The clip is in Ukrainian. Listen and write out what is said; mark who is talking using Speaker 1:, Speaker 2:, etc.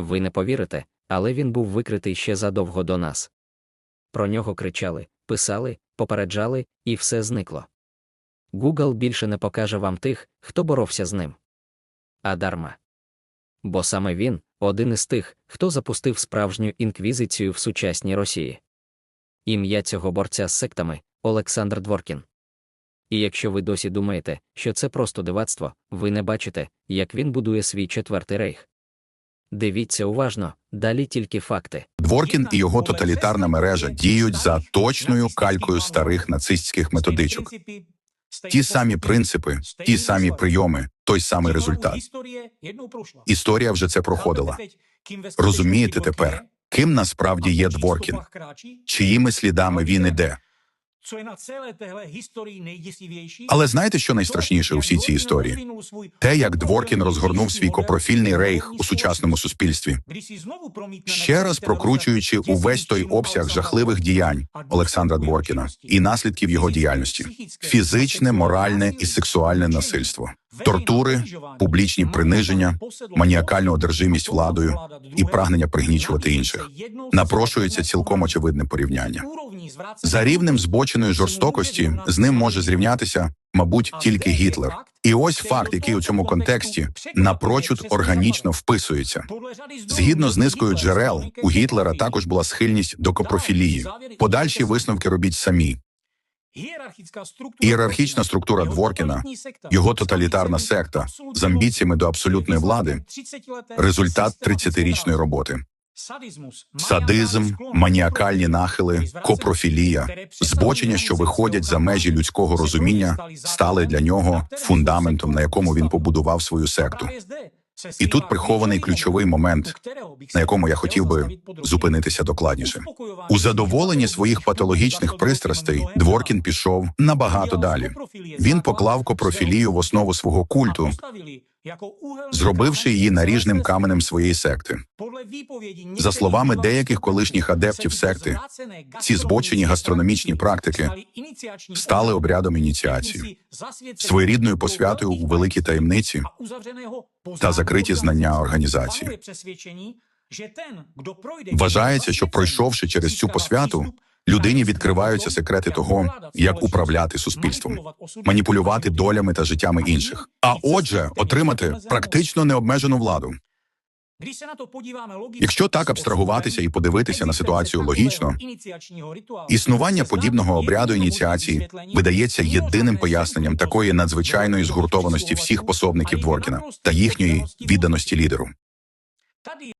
Speaker 1: Ви не повірите, але він був викритий ще задовго до нас. Про нього кричали, писали, попереджали, і все зникло. Google більше не покаже вам тих, хто боровся з ним. А дарма. Бо саме він один із тих, хто запустив справжню інквізицію в сучасній Росії. Ім'я цього борця з сектами Олександр Дворкін. І якщо ви досі думаєте, що це просто дивацтво, ви не бачите, як він будує свій четвертий рейх. Дивіться уважно, далі тільки факти.
Speaker 2: Дворкін і його тоталітарна мережа діють за точною калькою старих нацистських методичок. Ті самі принципи, ті самі прийоми, той самий результат. Історія вже це проходила. Розумієте тепер, ким насправді є Дворкін? Чиїми слідами він іде? Але знаєте, що найстрашніше у всій цій історії? Те, як Дворкін розгорнув свій копрофільний рейх у сучасному суспільстві, ще раз прокручуючи увесь той обсяг жахливих діянь Олександра Дворкіна і наслідків його діяльності: фізичне, моральне і сексуальне насильство, тортури, публічні приниження, маніакальну одержимість владою і прагнення пригнічувати інших. Напрошується цілком очевидне порівняння. За рівнем збоченої жорстокості з ним може зрівнятися, мабуть, тільки Гітлер. І ось факт, який у цьому контексті напрочуд органічно вписується. Згідно з низкою джерел, у Гітлера також була схильність до копрофілії. Подальші висновки робіть самі.
Speaker 3: Ієрархічна структура Дворкіна, його тоталітарна секта з амбіціями до абсолютної влади
Speaker 2: Результат 30-річної роботи. Садизм, маніакальні нахили, копрофілія, збочення, що виходять за межі людського розуміння, стали для нього фундаментом, на якому він побудував свою секту.
Speaker 3: І тут прихований ключовий момент,
Speaker 2: на якому я хотів би зупинитися докладніше. У задоволенні своїх патологічних пристрастей Дворкін пішов набагато далі. Він поклав копрофілію в основу свого культу, зробивши її наріжним каменем своєї секти.
Speaker 3: За словами деяких колишніх адептів секти, ці збочені гастрономічні практики
Speaker 2: стали обрядом ініціації, своєрідною посвятою у великій таємниці
Speaker 3: та закриті знання організації.
Speaker 2: Вважається, що пройшовши через цю посвяту, людині відкриваються секрети того, як управляти суспільством, маніпулювати долями та життями інших, а отже, отримати практично необмежену владу.
Speaker 3: Якщо так абстрагуватися і подивитися на ситуацію логічно,
Speaker 2: Існування подібного обряду ініціації видається єдиним поясненням такої надзвичайної згуртованості всіх пособників Дворкіна та їхньої відданості лідеру.